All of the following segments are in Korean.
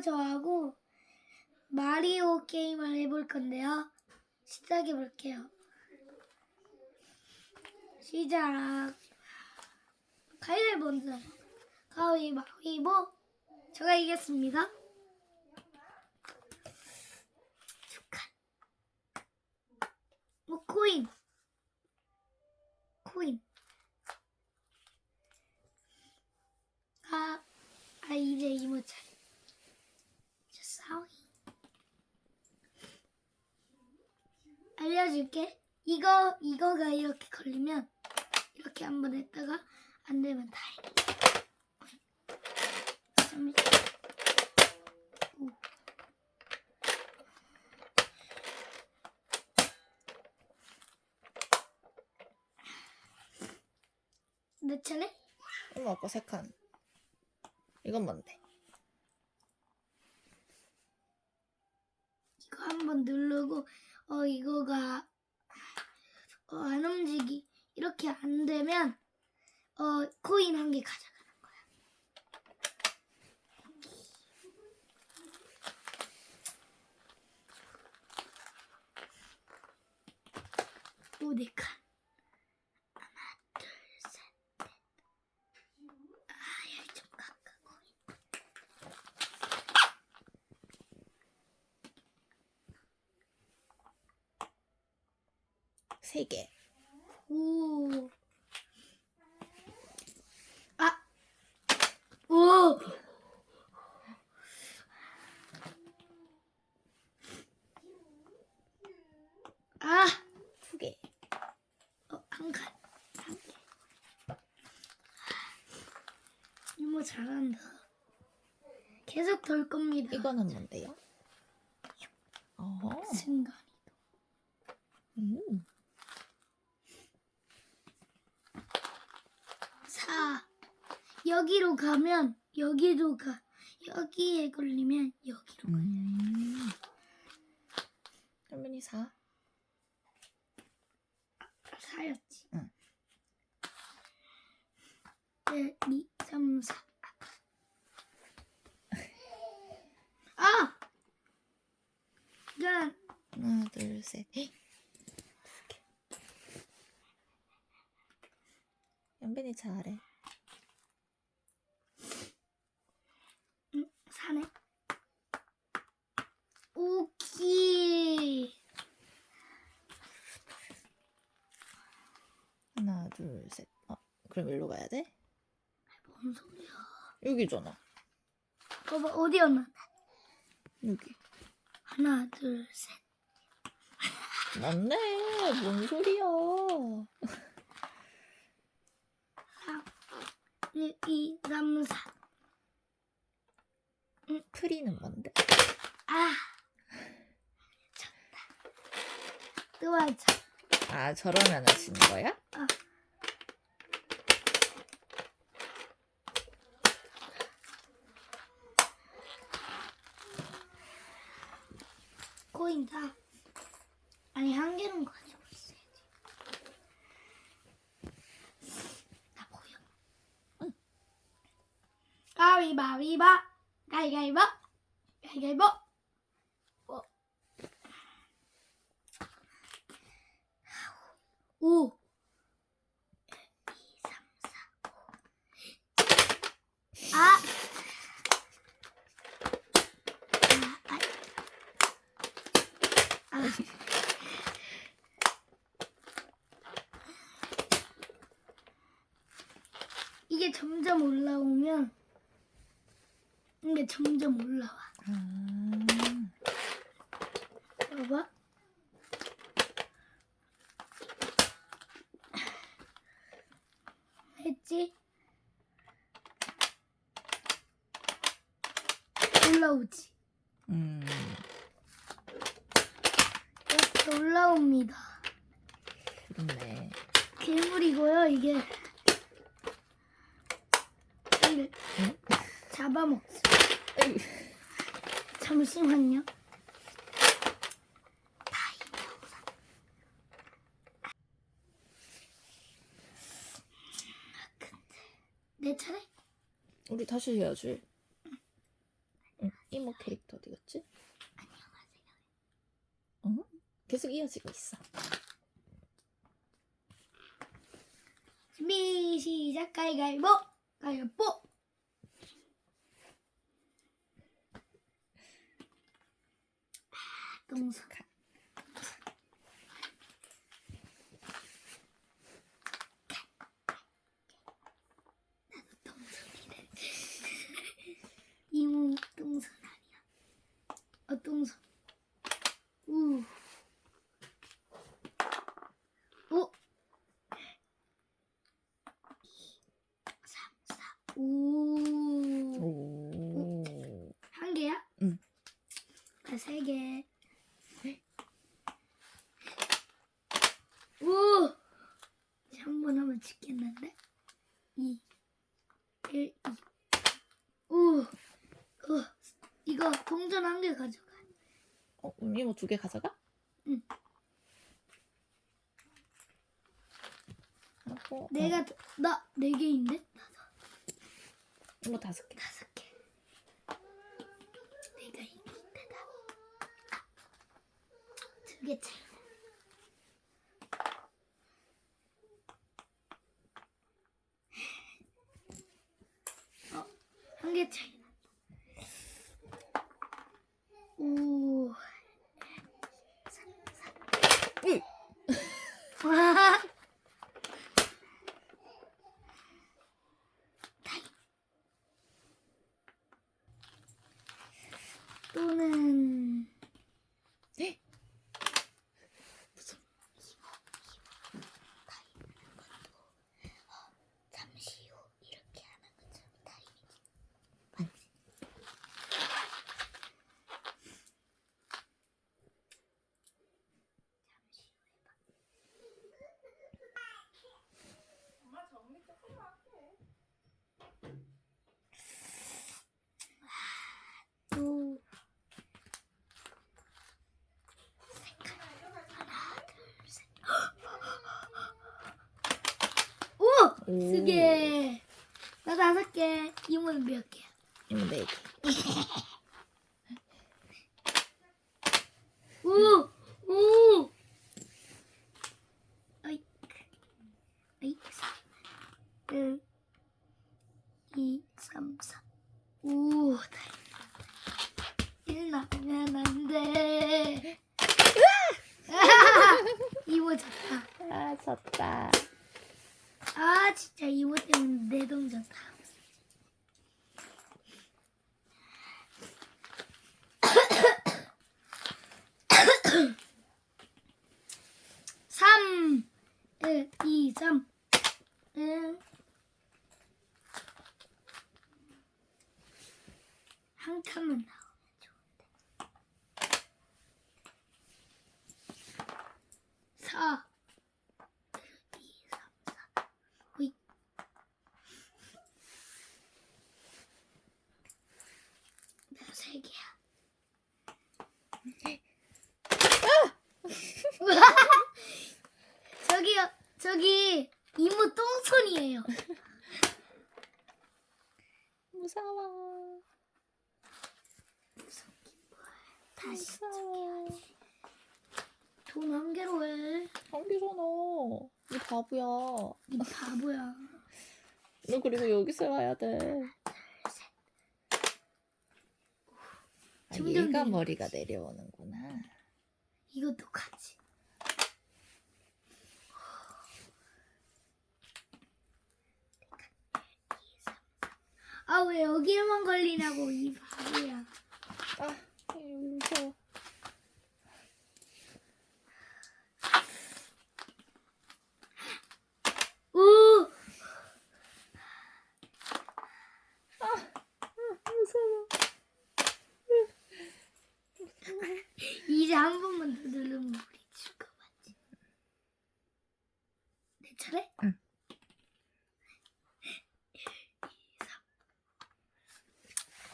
저하고 마리오 게임을 해볼 건데요. 시작해 볼게요. 시작. 가위바위보 먼저. 가위바위보. 제가 이겼습니다. 축하. 뭐 코인. 코인. 아, 아 이제 이모 차례. 저 싸우기. 알려줄게. 이거 이거가 이렇게 걸리면 이렇게 한번 했다가 안 되면 다행. 내 차례? 엄마 아까 세 칸. 이건 뭔데? 이거 한번 누르고 어 이거가 어, 안 움직이 이렇게 안 되면 어 코인 한 개 가져가는 거야. 오네 칸. 하나, 둘, 셋, 넷. 아, 열좀 가까 코인. 세 개. 오. 아. 오. 아. 두 개. 어, 한 칸. 한 개. 이모 잘한다. 계속 돌 겁니다. 이거는 뭔데요? 어허. 순간. 음. 사. 여기로 가면 여기로 가. 여기에 걸리면 여기로 가. 음. 할머니 사. 사였지. 응. 1, 2, 3, 4. 아! 야, 하나, 둘, 셋. 헉! 연빈이 잘해. 응, 사네. 오키. 하나, 둘, 셋. 어, 그럼 일로 가야 돼? 뭔 소리야. 여기잖아. 봐봐, 어디였나? 여기. 하나, 둘, 셋. 맞네. 뭔 소리야. 1, 2, 3, 4. 프리는 뭔데? 아! 졌다. 또 하자. 아, 저러면 하시는 거야? 아. 코인 다. 아니, 한 개는 가지고 있어야지. 다 보여. 응. 가위바위바. 가위가위보. 가위가위보. 어. 오. 2, 3, 4, 5. 아! 아, 아. 아. 이게 점점 올라오면 이게 점점 올라와. 아. 봐봐. 했지? 올라오지. 음. 이렇게 올라옵니다. 그렇네. 괴물이고요, 이게. 응? 잡아먹지. 잠시만요. 내 차례? 우리 다시 해야지. 이모 캐릭터 어디 갔지? 어? 계속 이어지고 있어. 준비 시작 가위가위보 가위바위보 동선이래 이모 동선 아니야 어 동선 우 오. 3, 4, 5. 오. 한 개야? 응. 아, 세 개. 오! 한 번 하면 죽겠는데? 2, 1, 2. 오! 어, 이거 동전 한 개 가져가. 어, 그럼 이모 두 개 가져가? 응. 하고, 어, 내가, 나, 네 개인데? 이모 다섯 개. 다섯 개. 내가 이길 때다. 두 개 차이. 어, 한 개 차이 난다. 오. 으이! 와. 또는 네? 잠시 후 이렇게 하는 것처럼 타이밍이 맞지? 잠시 후 해봐. 또 색깔 하나 둘셋 오! 오. 두 개. 나 다섯 개. 이모는 몇 개야? 이모 네 개. 오! 오! 아이. 아이. 1, 2, 3, 4. 오, 다행이다. 1 나오면 안 돼. 이모 졌다. 아, 졌다. 아 진짜 이모 때문에 내 동전 다. 한나오데. 4 세 개야. 저기요, 저기 이모 똥손이에요. 무서워. 다시 무서워. 돈한 개로 해. 한 개잖아. 이 바보야. 이 바보야. 너 그리고 여기서 와야 돼. 아, 점점 얘가. 머리가 내려오는구나. 이것도 같이. 아 왜 여기에만 걸리냐고 이 바보야. 아, 이 무서워. 오 무서워. 이제 한 번만 더 누르면 우리 줄거 맞지? 내 차례? 응.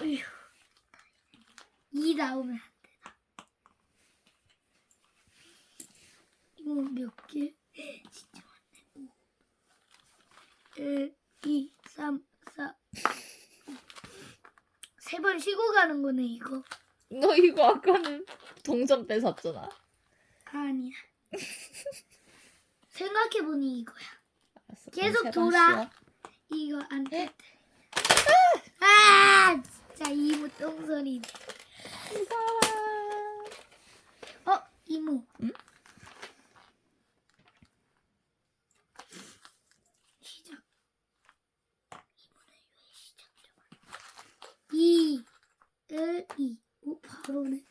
1, 2, 3. 이 나오면 안 되나? 이거 몇 개? 진짜 많네. 1, 2, 3, 4, 세 번 쉬고 가는 거네 이거. 너 이거 아까는 동전 뺏었잖아. 아니야. 생각해보니 이거야. 알았어. 계속 세번 돌아. 이거 안 돼. 아, 진짜 이모 똥소리. 무서워. 어, 이모. 응? 시작. 이모는 왜 시작 좀. 이, 을, 이. 오, 바로네.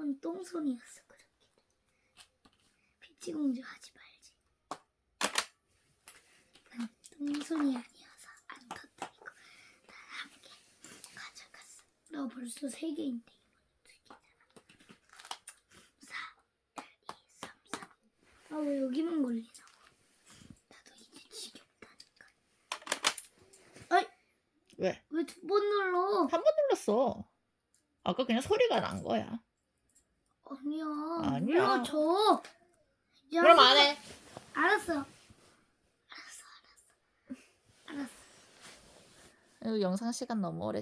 이모는 똥손이었어, 그렇게. 피치공주 하지 말지. 난 똥손이 아니어서 안 터뜨리고 난 함께 가져갔어. 너 벌써 세 개인데 이모는 두 개잖아. 4, 1, 2, 3, 4. 아, 왜 여기만 걸리나? 나도 이제 지겹다니까. 아이, 왜? 왜 두 번 눌러? 한 번 눌렀어. 아까 그냥 소리가 난 거야. 아니야. 아니야. 눌러줘. 야, 그럼 안 해. 알았어. 알았어, 알았어. 알았어. 이거 영상 시간 너무 오래